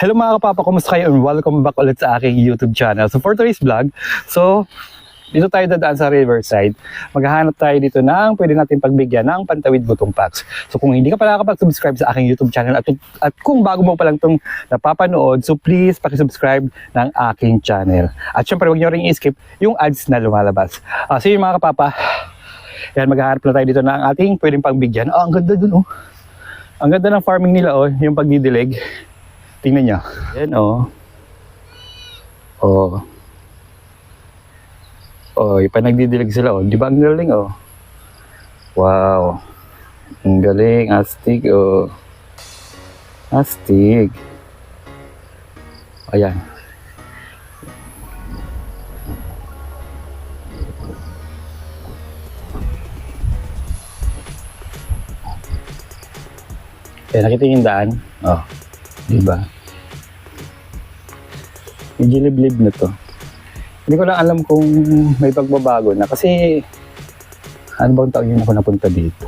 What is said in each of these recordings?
Hello mga kapapa, kumusta kayo? And welcome back ulit sa aking YouTube channel. So for today's vlog, so dito tayo dadaan sa Riverside. Maghahanap tayo dito ng pwede natin pagbigyan ng Pantawid Butong Packs. So kung hindi ka pa nakakapag-subscribe sa aking YouTube channel at, at kung bago mo pa lang itong napapanood, so please pakisubscribe ng aking channel. At syempre huwag nyo rin i-skip yung ads na lumalabas. Uh, so yun mga kapapa, yan maghahanap na tayo dito ng ating pwedeng pagbigyan. Oh, ang ganda dun oh. Ang ganda ng farming nila oh, yung pagdidilig. Tingnan nyo. Yan oh. Oh. Oh, ipa nagdidilig sila oh. Di ba ang galing oh? Wow. Ang galing, astig oh. Astig. Ayan. Eh, nakita yung daan? Oh. Di ba? Medyo liblib na to. Hindi ko lang alam kung may pagbabago na kasi ano bang taon yun ako napunta dito?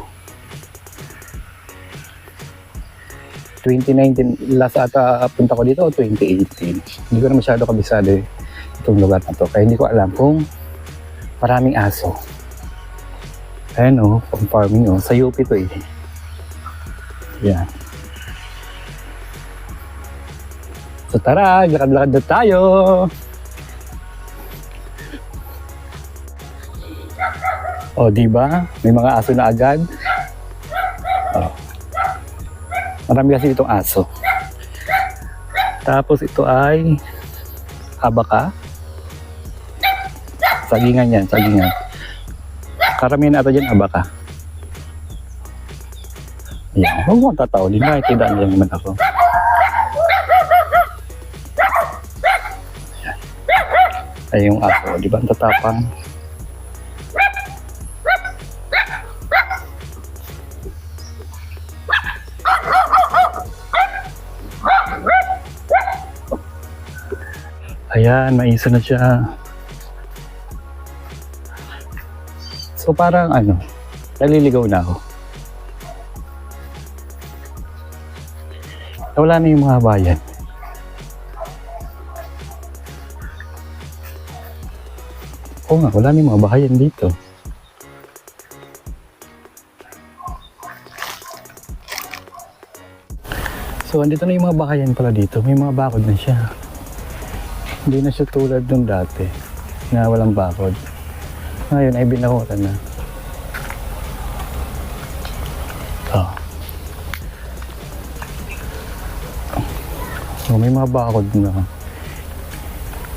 2019, last ata punta ko dito o 2018. Hindi ko na masyado kabisado eh, itong lugar na to. Kaya hindi ko alam kung maraming aso. Ayan o, pang farming o. Sa UP to eh. Yan. So tara, lakad-lakad na tayo. O, di ba? May mga aso na agad. O. Marami kasi itong aso. Tapos ito ay abaka. Sagingan yan, sagingan. Karamihan ata dyan abaka. Yan. Huwag mo tatawalin. Nakikita nila naman ako. Ay yung. Di ba ang tatapang? Ayan, maisa na siya. So parang ano, naliligaw na ako. Wala na yung mga bayan. Oo nga, wala na mga bahayan dito. So, andito na yung mga bahayan pala dito. May mga bakod na siya. Hindi na siya tulad nung dati na walang bakod. Ngayon ay binahuran na. Oh. So, may mga bakod na.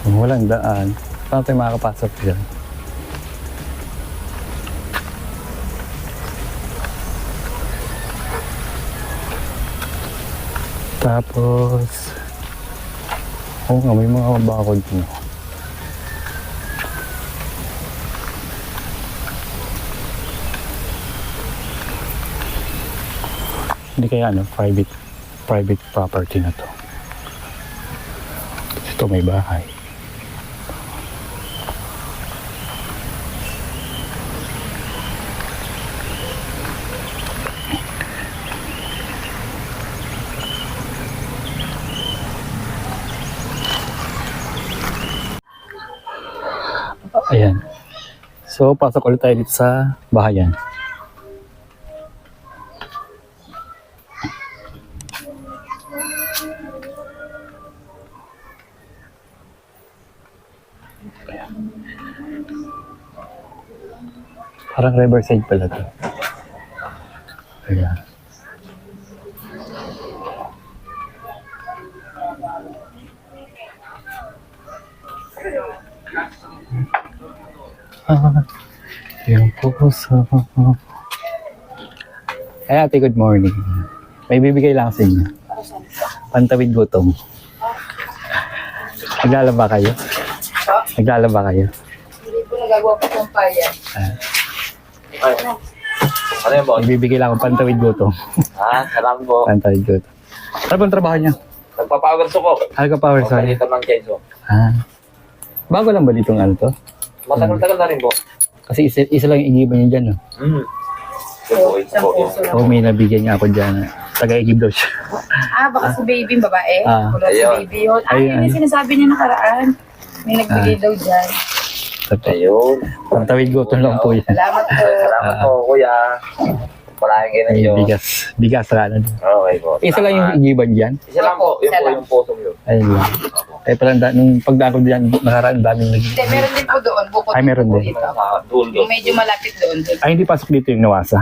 Walang daan, paano tayo makakapasok dyan? Tapos, oo nga, may mga bakod na. Hindi kaya ano, private private property na to. Ito may bahay. Ayan. So, pasok ulit tayo dito sa bahayan. Parang riverside pala to. Ayan. Yung puso. Ay, ate, good morning. May bibigay lang sa inyo. Pantawid gutom. Naglalaba kayo? Naglalaba kayo? Hindi po nagagawa po ng paya. Ano yun, boss? May bibigay lang akong pantawid gutom. Ha? Salamat po. Pantawid gutom. Ano bang trabaho niya? Nagpapagod ko. Alka Power, sorry. Pagpalitan ng keso. Ah. Bago lang ba ditong ano to? Matagal-tagal na rin po. Kasi isa, isa lang yung iniba niya dyan, no? Mm. Isang puso lang. Oo, may nabigyan niya ako dyan. taga-igib daw siya. Ah, baka si baby yung babae. Ah. Kulot si Ayun. baby yun. Ah, Ayun. yun yung sinasabi niya nakaraan. May nagbigay daw dyan. Sabi, Ayun. Pantawid gutom lang po yan. Salamat po. Salamat po, kuya. Palahing kayo ng May Diyos. bigas. Bigas ano. Okay po. Isa lang yung Salamat. igiban dyan. Isa lang po. Yun Isa po lang. yung pusong yun. Ayun lang. Kaya pala da- nung pagdaan ko dyan, nakaraan daming nag... Hindi, meron din po doon. Bukod Ay, meron po din. dito. Dulo. Yung medyo malapit doon. Ay, hindi pasok dito yung nawasa.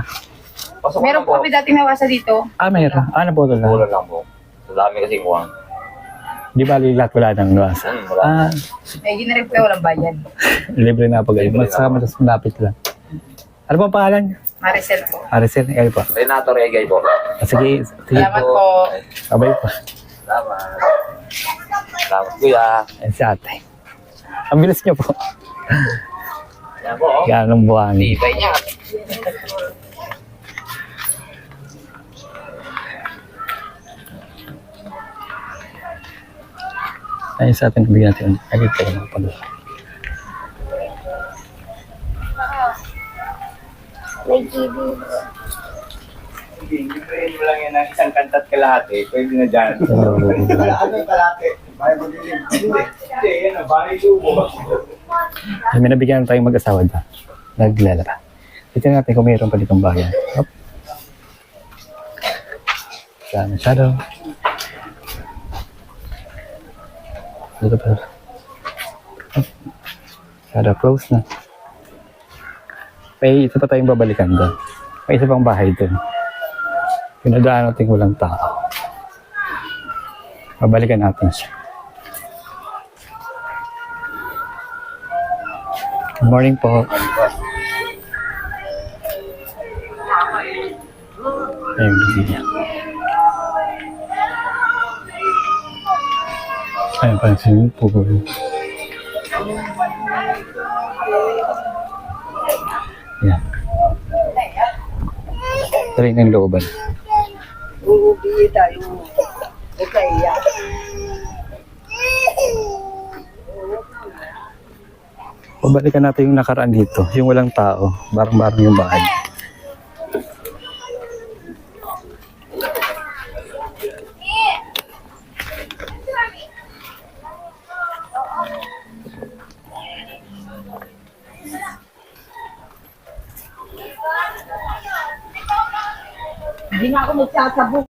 Pasok Meron na po kami dating nawasa dito. Ah, meron. Ano po ito Kulang lang? lang po. Sa dami kasi kuwang. Di ba lahat wala nang nawasa? Hmm, wala. Ah, May ginarip po walang bayad. libre na pag Libre Mas saka na. mas malapit lang. Ano po ang pangalan? Maricel po. Aricel, ay po. Renato Regay po. Ah, sige, sige. Salamat po. Abay po. Salamat. Salamat, kuya. Ayan si ate. Ang bilis niyo po. Yan po. oh. Yan ang buhangin. Tibay niya. Ayun sa atin, bigyan natin. Agad tayo ng pag Libre mo lang yan ng isang kantat kalahati, pwede na dyan. Ano yung kalahati? Bahay din. Hindi, hindi, yan o, bahay subo. Ay, may nabigyan tayong mag-asawa doon. Naglalaba. Ito natin kung mayroon pa. Hop. Wala masyado. Dito pa. Hop. Na. May isa pa tayong babalikan doon. May isa pang bahay doon. Pinadaan natin walang tao. Babalikan natin siya. Good morning po. Ayun, bibigyan. Ayun, parang swimming pool. Yan. Try ng looban. Uubi tayo. Okay, yeah. Pabalikan natin yung nakaraan dito. Yung walang tao. Barang-barang yung bahay. Hindi nga